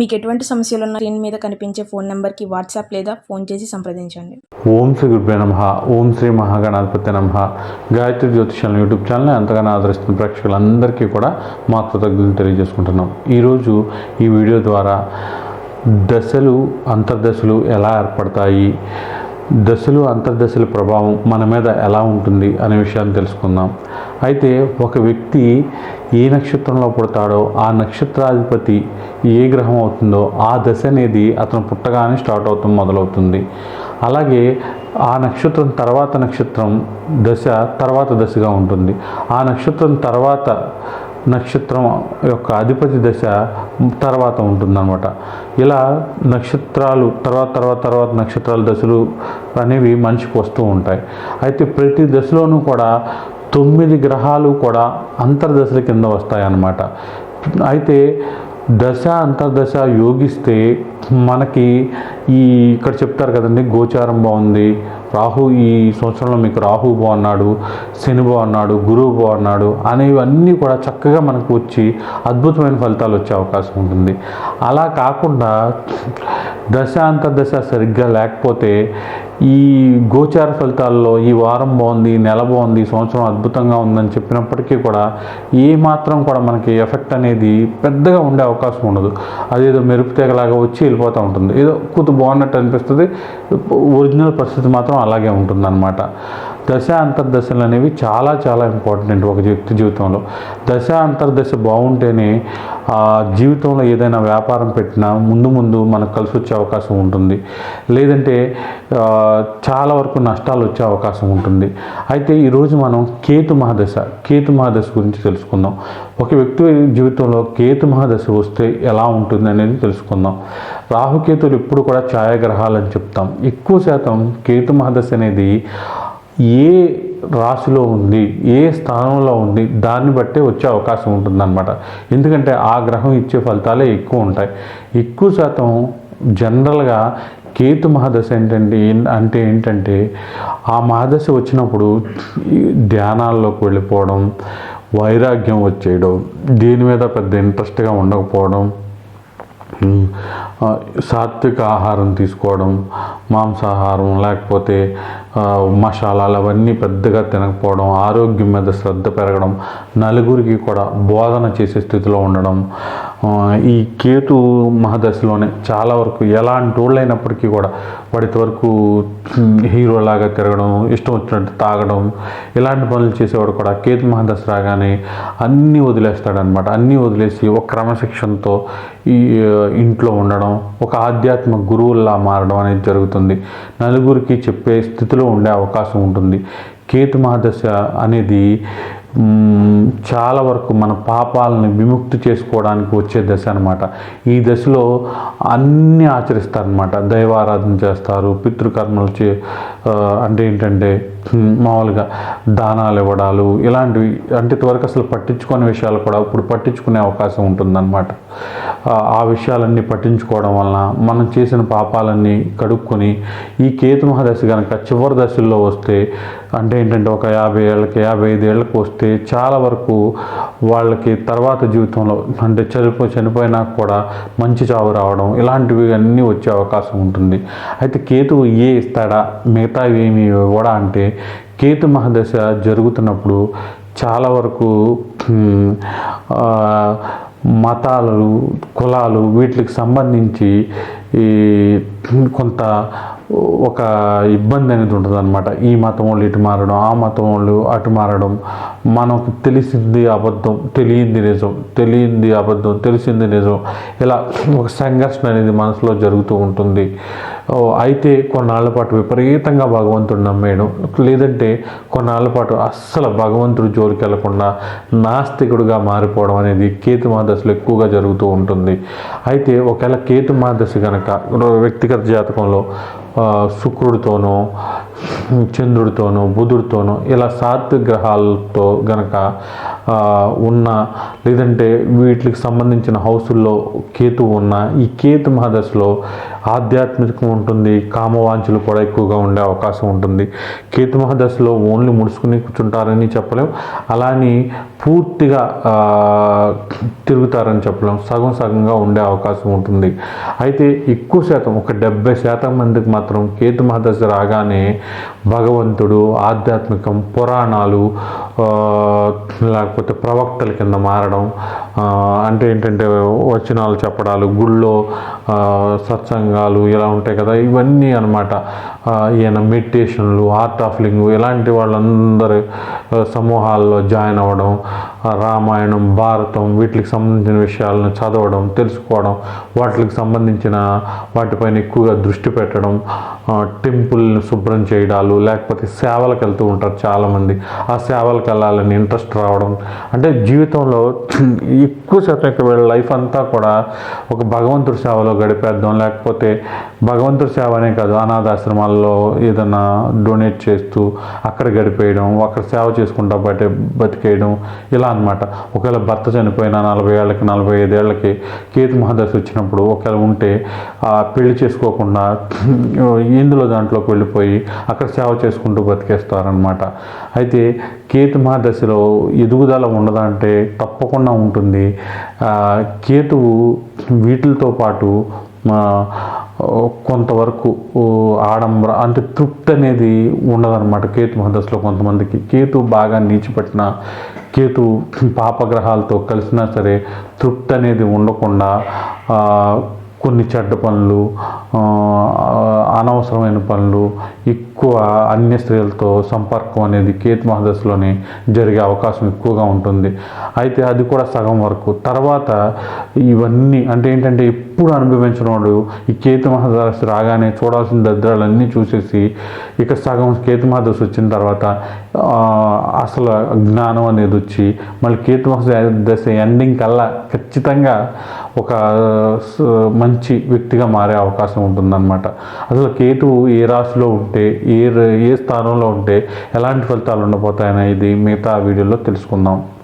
మీకు ఎటువంటి సమస్యలు ఉన్న స్క్రీన్ మీద కనిపించే ఫోన్ నెంబర్కి వాట్సాప్ లేదా ఫోన్ చేసి సంప్రదించండి. ఓం శ్రీ గురుభ్యో నమ. ఓం శ్రీ మహాగణాధిపతి నమ. గాయత్రి జ్యోతిషాలను యూట్యూబ్ ఛానల్ని ఎంతగానో ఆదరిస్తున్న ప్రేక్షకులందరికీ కూడా మా కృతజ్ఞతలు తెలియజేసుకుంటున్నాం. ఈరోజు ఈ వీడియో ద్వారా దశలు అంతర్దశలు ఎలా ఏర్పడతాయి? దశలు అంతర్దశల ప్రభావం మన మీద ఎలా ఉంటుంది అనే విషయాన్ని తెలుసుకుందాం. అయితే ఒక వ్యక్తి ఏ నక్షత్రంలో పుడతాడో ఆ నక్షత్రాధిపతి ఏ గ్రహం అవుతుందో ఆ దశ అనేది అతను పుట్టగానే స్టార్ట్ అవుతాం మొదలవుతుంది. అలాగే ఆ నక్షత్రం తర్వాత నక్షత్రం దశ తర్వాత దశగా ఉంటుంది. ఆ నక్షత్రం తర్వాత నక్షత్రం యొక్క అధిపతి దశ తర్వాత ఉంటుందన్నమాట. ఇలా నక్షత్రాలు తర్వాత తర్వాత తర్వాత నక్షత్రాల దశలు అనేవి మనిషికి వస్తూ ఉంటాయి. అయితే ప్రతి దశలోనూ కూడా తొమ్మిది గ్రహాలు కూడా అంతర్దశల కింద వస్తాయన్నమాట. అయితే దశ అంతర్దశ యోగిస్తే మనకి ఈ ఇక్కడ చెప్తారు కదండి గోచారం బాగుంది రాహు ఈ సంవత్సరంలో మీకు రాహు బాగున్నాడు శని బాగున్నాడు గురువు బాగున్నాడు అనేవన్నీ కూడా చక్కగా మనకు వచ్చి అద్భుతమైన ఫలితాలు వచ్చే అవకాశం ఉంటుంది. అలా కాకుండా దశ అంతర్దశ సరిగ్గా లేకపోతే ఈ గోచార ఫలితాల్లో ఈ వారం బాగుంది నెల బాగుంది సంవత్సరం అద్భుతంగా ఉందని చెప్పినప్పటికీ కూడా ఏ మాత్రం కూడా మనకి ఎఫెక్ట్ అనేది పెద్దగా ఉండే అవకాశం ఉండదు. అదేదో మెరుపు తెగలాగా వచ్చి వెళ్ళిపోతూ ఉంటుంది. ఏదో కూతు బాగున్నట్టు అనిపిస్తుంది. ఒరిజినల్ పరిస్థితి మాత్రం అలాగే ఉంటుందన్నమాట. దశ అంతర్దశలు అనేవి చాలా చాలా ఇంపార్టెంట్ ఒక వ్యక్తి జీవితంలో. దశ అంతర్దశ బాగుంటేనే జీవితంలో ఏదైనా వ్యాపారం పెట్టినా ముందు ముందు మనకు కలిసి వచ్చే అవకాశం ఉంటుంది. లేదంటే చాలా వరకు నష్టాలు వచ్చే అవకాశం ఉంటుంది. అయితే ఈరోజు మనం కేతు మహాదశ కేతు మహాదశ గురించి తెలుసుకుందాం. ఒక వ్యక్తి జీవితంలో కేతు మహాదశ వస్తే ఎలా ఉంటుంది అనేది తెలుసుకుందాం. రాహుకేతులు ఎప్పుడు కూడా ఛాయాగ్రహాలు అని చెప్తాం. ఎక్కువ శాతం కేతు మహాదశ అనేది ఏ రాశిలో ఉంది ఏ స్థానంలో ఉంది దాన్ని బట్టే వచ్చే అవకాశం ఉంటుందన్నమాట. ఎందుకంటే ఆ గ్రహం ఇచ్చే ఫలితాలే ఎక్కువ ఉంటాయి. ఎక్కువ శాతం జనరల్గా కేతు మహాదశ ఏంటంటే అంటే ఏంటంటే ఆ మహాదశ వచ్చినప్పుడు ధ్యానాల్లోకి వెళ్ళిపోవడం వైరాగ్యం వచ్చేయడం దేని మీద పెద్ద ఇంట్రెస్ట్గా ఉండకపోవడం సాత్విక ఆహారం తీసుకోవడం మాంసాహారం లేకపోతే మసాలాలు అవన్నీ పెద్దగా తినకపోవడం ఆరోగ్యం మీద శ్రద్ధ పెరగడం నలుగురికి కూడా బోధన చేసే స్థితిలో ఉండడం ఈ కేతు మహాదశలోనే చాలా వరకు ఎలాంటి వాళ్ళైనప్పటికీ కూడా వాటి వరకు హీరోలాగా తిరగడం ఇష్టం వచ్చినట్టు తాగడం ఇలాంటి పనులు చేసేవాడు కూడా కేతు మహాదశ రాగానే అన్నీ వదిలేస్తాడనమాట అన్నీ వదిలేసి ఒక క్రమశిక్షణతో ఈ ఇంట్లో ఉండడం ఒక ఆధ్యాత్మిక గురువుల్లా మారడం అనేది జరుగుతుంది. నలుగురికి చెప్పే స్థితిలో ఉండే అవకాశం ఉంటుంది. కేతు మహాదశ అనేది చాలా వరకు మన పాపాలని విముక్తి చేసుకోవడానికి వచ్చే దశ అనమాట ఈ దశలో అన్నీ ఆచరిస్తారనమాట దైవారాధన చేస్తారు పితృకర్మలు చే అంటే ఏంటంటే మామూలుగా దానాలు ఇవ్వడాలు ఇలాంటివి అంటే ఇదివరకు అసలు పట్టించుకునే విషయాలు కూడా ఇప్పుడు పట్టించుకునే అవకాశం ఉంటుందన్నమాట. ఆ, ఆ విషయాలన్నీ పట్టించుకోవడం వలన మనం చేసిన పాపాలన్నీ కడుక్కొని ఈ కేతు మహాదశ కనుక చివరి దశల్లో వస్తే అంటే ఏంటంటే ఒక యాభై ఏళ్ళకి యాభై ఐదు ఏళ్ళకి వస్తే చాలా వరకు వాళ్ళకి తర్వాత జీవితంలో అంటే చనిపో చనిపోయినా కూడా మంచి చావు రావడం ఇలాంటివి అన్నీ వచ్చే అవకాశం ఉంటుంది. అయితే కేతువు ఏ ఇస్తాడా మిగతా ఏమి ఇవ్వడా అంటే కేతు మహాదశ జరుగుతున్నప్పుడు చాలా వరకు మతాలు కులాలు వీటికి సంబంధించి ఈ కొంత ఒక ఇబ్బంది అనేది ఉంటుంది అనమాట ఈ మతం వాళ్ళు ఇటు మారడం ఆ మతం వాళ్ళు అటు మారడం. మనకు తెలిసింది అబద్ధం తెలియంది నిజం తెలియంది అబద్ధం తెలిసింది నిజం. ఇలా ఒక సంఘర్షణ అనేది మనసులో జరుగుతూ ఉంటుంది. అయితే కొన్నాళ్ళ పాటు విపరీతంగా భగవంతుడు నమ్మేయడం లేదంటే కొన్నాళ్ళ పాటు అస్సలు భగవంతుడు జోలికి వెళ్ళకుండా నాస్తికుడుగా మారిపోవడం అనేది కేతు మహాదశలో ఎక్కువగా జరుగుతూ ఉంటుంది. అయితే ఒకవేళ కేతు మహాదశ కనుక వ్యక్తిగత జాతకంలో శుక్రుడితోనో చంద్రుడితోనో బుధుడితోనో ఇలా సాత్విక గ్రహాలతో గనక ఉన్న లేదంటే వీటికి సంబంధించిన హౌసుల్లో కేతు ఉన్న ఈ కేతు మహాదశలో ఆధ్యాత్మికం ఉంటుంది కామవాంఛలు కూడా ఎక్కువగా ఉండే అవకాశం ఉంటుంది. కేతు మహాదశలో ఓన్లీ ముడుచుకుని కూర్చుంటారని చెప్పలేం. అలాని పూర్తిగా తిరుగుతారని చెప్పలేం. సగం సగంగా ఉండే అవకాశం ఉంటుంది. అయితే ఎక్కువ శాతం ఒక డెబ్బై శాతం మందికి మాత్రం కేతు మహాదశ రాగానే భగవంతుడు ఆధ్యాత్మికం పురాణాలు లేకపోతే ప్రవక్తల కింద మారడం అంటే ఏంటంటే వచనాలు చెప్పడాలు గుళ్ళో సత్సంగాలు ఇలా ఉంటాయి కదా ఇవన్నీ అనమాట ఈయన మెడిటేషన్లు ఆర్ట్ ఆఫ్ లింగ్ ఇలాంటి వాళ్ళందరూ సమూహాల్లో జాయిన్ అవ్వడం రామాయణం భారతం వీటికి సంబంధించిన విషయాలను చదవడం తెలుసుకోవడం వాటికి సంబంధించిన వాటిపైన ఎక్కువగా దృష్టి పెట్టడం టెంపుల్ని శుభ్రం చేయడాలు లేకపోతే సేవలకు వెళ్తూ ఉంటారు చాలామంది. ఆ సేవలకు వెళ్ళాలని ఇంట్రెస్ట్ రావడం. అంటే జీవితంలో ఎక్కువ శాతం ఇక్కడ లైఫ్ అంతా కూడా ఒక భగవంతుడి సేవలో గడిపేద్దాం లేకపోతే భగవంతుడి సేవ అనే కాదు అనాథాశ్రమాల్లో ఏదైనా డొనేట్ చేస్తూ అక్కడ గడిపేయడం అక్కడ సేవ చేసుకుంటా బయట బతికేయడం ఇలా అనమాట ఒకవేళ భర్త చనిపోయిన నలభై ఏళ్ళకి నలభై ఐదేళ్ళకి కేతు మహాదశ వచ్చినప్పుడు ఒకవేళ ఉంటే పెళ్ళి చేసుకోకుండా ఇందులో దాంట్లోకి వెళ్ళిపోయి అక్కడ సేవ చేసుకుంటూ బతికేస్తారనమాట అయితే కేతు మహాదశలో ఎదుగుదల ఉండదంటే తప్పకుండా ఉంటుంది. కేతువు వీటితో పాటు మా కొంతవరకు ఆడంబర అంటే తృప్తి అనేది ఉండదన్నమాట కేతు మహదశలో కొంతమందికి. కేతు బాగా నీచిపెట్టిన కేతు పాపగ్రహాలతో కలిసినా సరే తృప్తి అనేది ఉండకుండా కొన్ని చెడ్డ పనులు అనవసరమైన పనులు ఎక్కువ అన్య స్త్రీలతో సంపర్కం అనేది కేతు మహదశలోనే జరిగే అవకాశం ఎక్కువగా ఉంటుంది. అయితే అది కూడా సగం వరకు. తర్వాత ఇవన్నీ అంటే ఏంటంటే ఎప్పుడు అనుభవించిన వాడు ఈ కేతు మహదశ రాగానే చూడాల్సిన దద్రాలన్నీ చూసేసి ఇక సగం కేతు మహదశ వచ్చిన తర్వాత అసలు జ్ఞానం అనేది వచ్చి మళ్ళీ కేతు మహాదశ ఎండింగ్ కల్లా ఖచ్చితంగా ఒక మంచి వ్యక్తిగా మారే అవకాశం ఉంటుందన్నమాట. అసలు కేతువు ఏ రాశిలో ఉంటే ఏ ఏ స్థానంలో ఉంటే ఎలాంటి ఫలితాలు ఉండబోతాయనేది మిగతా వీడియోలో తెలుసుకుందాం.